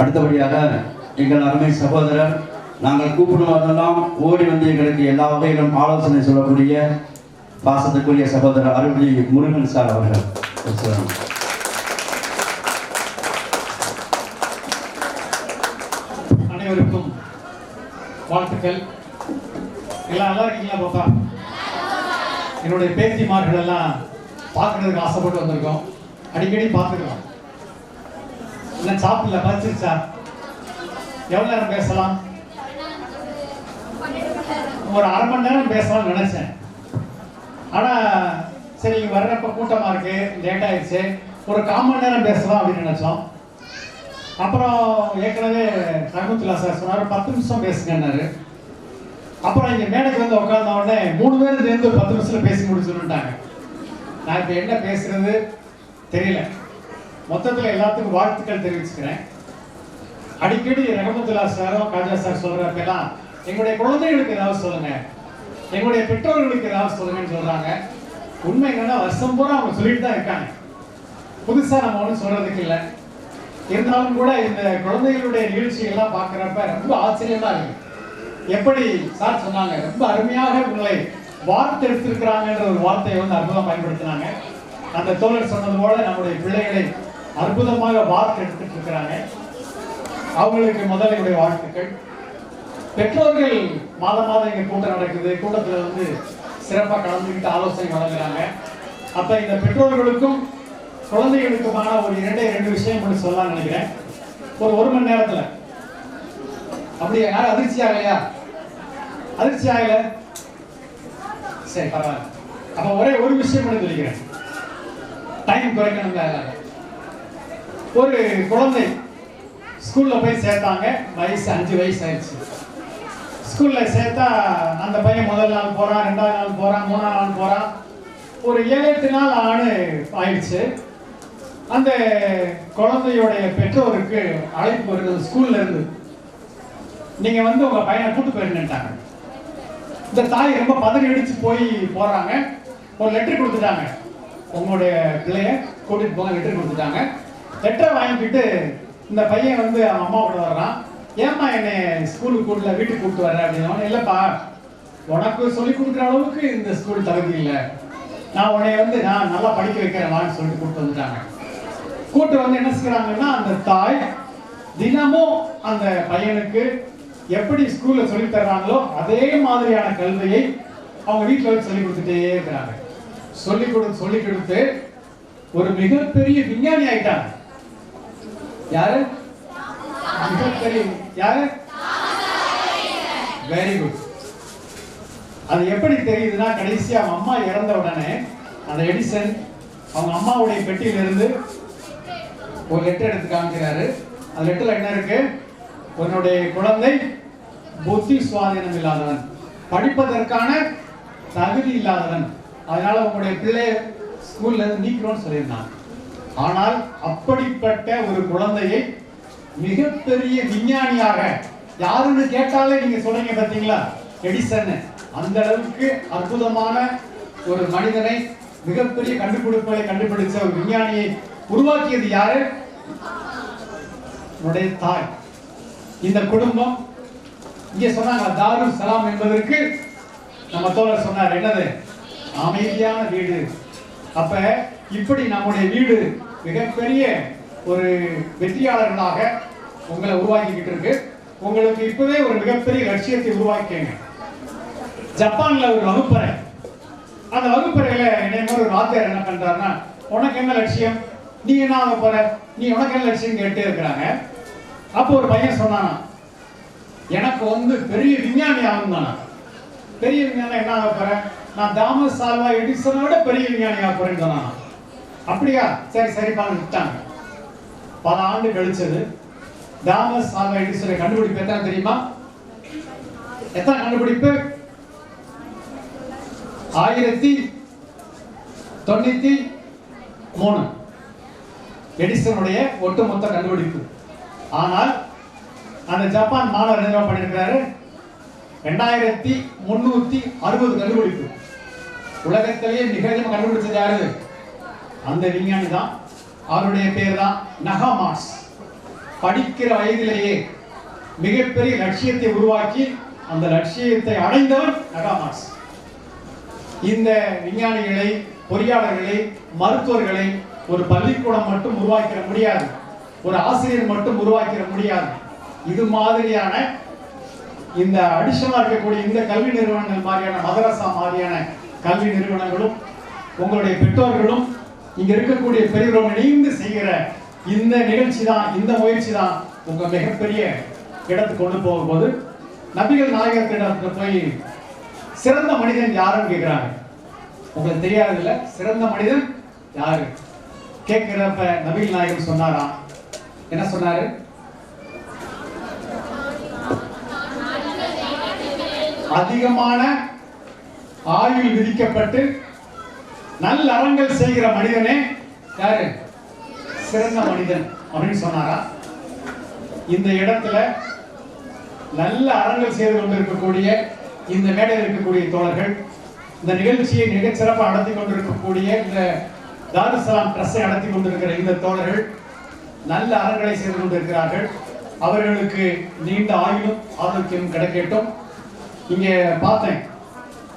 அடுத்தபடியாக எங்கள் அருமை சகோதரர் நாங்கள் கூப்பிடுவதெல்லாம் ஓடி வந்து எங்களுக்கு எல்லா வகையிலும் ஆலோசனை சொல்லக்கூடிய பாசத்துக்குரிய சகோதரர் அருள்மொழி முருகன் சார் அவர்கள். அனைவருக்கும் வாழ்த்துக்கள். எல்லாம் நல்லா இருக்கீங்களா பாப்பா? என்னுடைய பேத்திமார்கள் எல்லாம் பார்க்கறதுக்கு ஆசைப்பட்டு வந்திருக்கோம். அடிக்கடி பார்த்துக்கலாம். இல்லை சாப்பிடல பறிச்சிருச்சா எவ்வளோ நேரம் பேசலாம்? ஒரு அரை மணி நேரம் பேசலாம்னு நினைச்சேன். ஆனால் சரி இங்க வர்றப்ப கூட்டமாக இருக்கு லேட் ஆயிடுச்சு. ஒரு கால் மணி நேரம் பேசலாம் அப்படின்னு நினச்சோம். அப்புறம் ஏற்கனவே ரகுத்துல்லா சார் சொன்னார் பத்து நிமிஷம் பேசுங்கன்னாரு. அப்புறம் இங்கே மேடைக்கு வந்து உட்கார்ந்த உடனே மூணு பேர் சேர்ந்து ஒரு பத்து நிமிஷத்தில் பேசி முடிச்சுட்டாங்க நான் இப்போ என்ன பேசுறது தெரியல. மொத்தத்தில் எல்லாத்துக்கும் வாழ்த்துக்கள் தெரிவிச்சுக்கிறேன். அடிக்கடி ரஹமத்துல்லா சாரும் காஜா சார் சொல்றப்பெல்லாம் எங்களுடைய குழந்தைகளுக்கு ஏதாவது சொல்லுங்க. எங்களுடைய பெற்றோர்களுக்கு ஏதாவது சொல்லுங்கன்னு சொல்றாங்க. உண்மை என்னன்னா வருஷம் பூரா அவங்க சொல்லிட்டு தான் இருக்காங்க. புதுசா நம்ம ஒன்றும் சொல்றதுக்கு இல்லை. இருந்தாலும் கூட இந்த குழந்தைகளுடைய நிகழ்ச்சிகள்லாம் பார்க்குறப்ப ரொம்ப ஆச்சரியமா இருக்கு. எப்படி சார் சொன்னாங்க ரொம்ப அருமையாக உங்களை வார்த்தெடுத்திருக்கிறாங்கன்ற ஒரு வார்த்தையை வந்து அற்புதம் பயன்படுத்தினாங்க. அந்த தோழர் சொன்னது போல நம்முடைய பிள்ளைகளை அற்புதமாக வார்த்தெடுத்துட்டு இருக்கிறாங்க அவங்களுக்கு முதல் என்னுடைய வாழ்த்துக்கள். பெற்றோர்கள் மாதம் மாதம் இங்கே கூட்டம் நடக்குது. கூட்டத்தில் வந்து சிறப்பாக கலந்துக்கிட்டு ஆலோசனை வழங்குறாங்க. அப்போ இந்த பெற்றோர்களுக்கும் குழந்தைகளுக்குமான ஒரு இரண்டே ரெண்டு விஷயம் மட்டும் சொல்லலாம் நினைக்கிறேன். ஒரு ஒரு மணி நேரத்தில். அப்படியா? யாரும் அதிர்ச்சி ஆகலையா? அதிர்ச்சி ஆகல? சரி பரவாயில்ல. அப்போ ஒரே ஒரு விஷயம் மட்டும் சொல்லிக்கிறேன். டைம் குறைக்கணும்ல ஒரு குழந்தை ஸ்கூல்ல போய் சேர்த்தாங்க. வயசு அஞ்சு வயசு ஆயிடுச்சு ஸ்கூல்ல சேர்த்தா அந்த பையன் முதல் நாள் போறான் ரெண்டாவது நாள் போறான் மூணாவது நாள் போறான். ஒரு ஏழு எட்டு நாள் ஆணு ஆயிடுச்சு. அந்த குழந்தையோடைய பெற்றோருக்கு அழைப்பு வருது ஸ்கூல்ல இருந்து. நீங்க வந்து உங்க பையனை கூட்டு போயிருந்துட்டாங்க இந்த தாய் ரொம்ப பதறி அடிச்சு போய் போறாங்க. ஒரு லெட்டர் கொடுத்துட்டாங்க. உங்களுடைய பிள்ளைய கூட்டிட்டு போக லெட்டர் கொடுத்துட்டாங்க. லெட்டரை வாங்கிக்கிட்டு இந்த பையன் வந்து அவன் அம்மா கூட வர்றான். ஏம்மா என்னை ஸ்கூலுக்கு கூட்டில் வீட்டுக்கு கூப்பிட்டு வர்ற அப்படின்னு இல்லைப்பா உனக்கு சொல்லி கொடுக்குற அளவுக்கு இந்த ஸ்கூல் தகுதி இல்லை. நான் உன்னை வந்து நான் நல்லா படிக்க வைக்கிறேன் சொல்லிட்டு கூப்பிட்டு வந்துட்டாங்க. கூட்டு வந்து என்ன செய்கிறாங்கன்னா அந்த தாய் தினமும் அந்த பையனுக்கு எப்படி ஸ்கூல்ல சொல்லி தர்றாங்களோ அதே மாதிரியான கல்வியை அவங்க வீட்டில் வச்சு சொல்லி கொடுத்துட்டே இருக்கிறாங்க. சொல்லி கொடு சொல்லி கொடுத்து ஒரு மிகப்பெரிய விஞ்ஞானி ஆயிட்டாங்க. யாரு? யாரு? வெரி குட் அது எப்படி தெரியுதுன்னா கடைசியா அவங்க அம்மா இறந்த உடனே அந்த எடிசன் அவங்க அம்மாவுடைய பெட்டியில இருந்து ஒரு லெட்டர் எடுத்து காமிக்கிறாரு. அந்த லெட்டர்ல என்ன இருக்கு? உன்னுடைய குழந்தை புத்தி சுவாதீனம் இல்லாதவன். படிப்பதற்கான தகுதி இல்லாதவன். அதனால உங்களுடைய பிள்ளை ஸ்கூல்ல இருந்து நீக்கிறோம்னு சொல்லியிருந்தாங்க ஆனால் அப்படிப்பட்ட ஒரு குழந்தையை மிகப்பெரிய விஞ்ஞானியாக யாருன்னு கேட்டாலே நீங்க சொல்றீங்க பார்த்தீங்களா எடிசன். அந்த அளவுக்கு அற்புதமான ஒரு மனிதனை மிகப்பெரிய கண்டுபிடிப்புகளை கண்டுபிடிச்ச ஒரு விஞ்ஞானியை உருவாக்கியது யாரு? உன்னுடைய தாய். இந்த குடும்பம் இங்கே சொன்னாங்க தாரு சலாம் என்பதற்கு நம்ம தோழர் சொன்னார் என்னது? அமைதியான வீடு. அப்ப இப்படி நம்முடைய வீடு மிகப்பெரிய ஒரு வெற்றியாளர்களாக உங்களை உருவாக்கிக்கிட்டு இருக்கு. உங்களுக்கு இப்பவே ஒரு மிகப்பெரிய லட்சியத்தை உருவாக்கிங்க ஜப்பான்ல ஒரு வகுப்பறை. அந்த வகுப்பறையில என்னை ஒரு வாத்தியார் என்ன பண்றாருன்னா உனக்கு என்ன லட்சியம்? நீ என்ன ஆக போற? நீ உனக்கு என்ன லட்சியம் கேட்டே இருக்கிறாங்க. அப்போ ஒரு பையன் சொன்னானா எனக்கு வந்து பெரிய விஞ்ஞானி ஆகும் தானா பெரிய விஞ்ஞானி என்ன ஆக போறேன் நான் தாமஸ் சால்வா எடிசனோட பெரிய விஞ்ஞானி ஆக போறேன்னு சொன்னானா. அப்படியா? சரி சரிப்பான்னு விட்டாங்க. பல ஆண்டு கழிச்சது தாமஸ் ஆல்வா எடிசனை கண்டுபிடிப்பு எத்தனை தெரியுமா? எத்தனை கண்டுபிடிப்பு? ஆயிரத்தி தொண்ணூத்தி மூணு. எடிசனுடைய ஒட்டுமொத்த கண்டுபிடிப்பு. ஆனால் அந்த ஜப்பான் மாணவர் என்ன பண்ணியிருக்கிறாரு? ரெண்டாயிரத்தி முன்னூத்தி அறுபது கண்டுபிடிப்பு. உலகத்திலேயே மிக அதிகமாக கண்டுபிடிச்சது யாரு? அந்த விஞ்ஞானி தான். அவருடைய பேர் தான் நகாமாஸ். படிக்கிற வயதிலேயே மிகப்பெரிய லட்சியத்தை உருவாக்கி அந்த லட்சியத்தை அடைந்தவர் நகாமார்க்ஸ் இந்த விஞ்ஞானிகளை பொறியாளர்களை மருத்துவர்களை ஒரு பள்ளிக்கூடம் மட்டும் உருவாக்கிற முடியாது. ஒரு ஆசிரியர் மட்டும் உருவாக்கிட முடியாது. இது மாதிரியான இந்த அடிஷனா இருக்கக்கூடிய இந்த கல்வி நிறுவனங்கள் மாதிரியான மதரசா மாதிரியான கல்வி நிறுவனங்களும் உங்களுடைய பெற்றோர்களும் இங்க இருக்கக்கூடிய பெரியவர்கள் இணைந்து செய்கிற இந்த நிகழ்ச்சி தான் இந்த முயற்சி தான் உங்க மிகப்பெரிய இடத்துக்கு கொண்டு போகும்போது நபிகள் நாயகத்திடத்துல போய் சிறந்த மனிதன் யாருன்னு கேட்கிறாங்க உங்களுக்கு தெரியாது இல்ல சிறந்த மனிதன் யாரு? கேட்கிறப்ப நபிகள் நாயகம் சொன்னாராம் என்ன சொன்னாரு? அதிகமான ஆயுள் விதிக்கப்பட்டு நல்ல அறங்கள் செய்கிற மனிதனே யாரு? சிறந்த மனிதன் அப்படின்னு சொன்னாரா? இந்த இடத்துல நல்ல அறங்கள் செய்து கொண்டிருக்கக்கூடிய இந்த மேடையில் இருக்கக்கூடிய தோழர்கள் இந்த நிகழ்ச்சியை மிகச்சிறப்பாக நடத்தி கொண்டிருக்கக்கூடிய இந்த தாருசலாம் ட்ரஸ்ஸை நடத்தி கொண்டிருக்கிற இந்த தோழர்கள் நல்ல அறங்களை செய்து கொண்டிருக்கிறார்கள். அவர்களுக்கு நீண்ட ஆயுளும் ஆரோக்கியம் கிடைக்கட்டும். இங்கே பார்த்தேன்.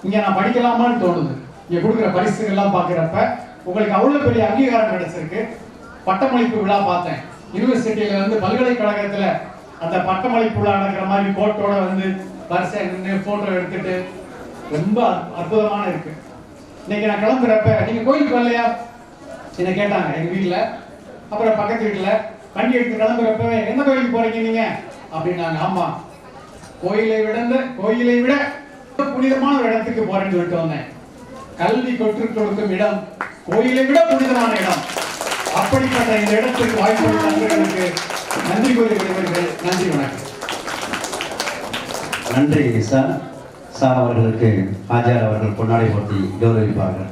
இங்கே நான் படிக்கலாமான்னு தோணுது. இங்க கொடுக்குற பரிசுகள்லாம் பார்க்குறப்ப உங்களுக்கு அவ்வளவு பெரிய அங்கீகாரம் கிடைச்சிருக்கு. பட்டமளிப்பு விழா பார்த்தேன். யூனிவர்சிட்டியில வந்து பல்கலைக்கழகத்துல அந்த பட்டமளிப்பு விழா நடக்கிற மாதிரி கோட்டோட வந்து வரிசை நின்று போட்டோ எடுத்துட்டு ரொம்ப அற்புதமான இருக்கு. இன்னைக்கு நான் கிளம்புறப்ப நீங்க கோயிலுக்கு வரலையா? என்ன கேட்டாங்க. எங்க வீட்டுல அப்புறம் பக்கத்து வீட்டுல வண்டி எடுத்து கிளம்புறப்ப எந்த கோயிலுக்கு போறீங்க நீங்க? அப்படின்னாங்க. ஆமா. கோயிலை விட கோயிலை விட புனிதமான ஒரு இடத்துக்கு போறேன்னு சொல்லிட்டு வந்தேன். கல்வி கற்றுக் கொடுக்கும் இடம் கோயிலை விட புனிதமான இடம். அப்படிப்பட்ட இந்த இடத்துக்கு வாய்ப்பு நண்பர்களுக்கு நன்றி கூறி விடுவீர்கள் நன்றி வணக்கம். நன்றி சார். சார் அவர்களுக்கு ஆஜார் அவர்கள் பொன்னாடை போட்டி கௌரவிப்பார்கள்.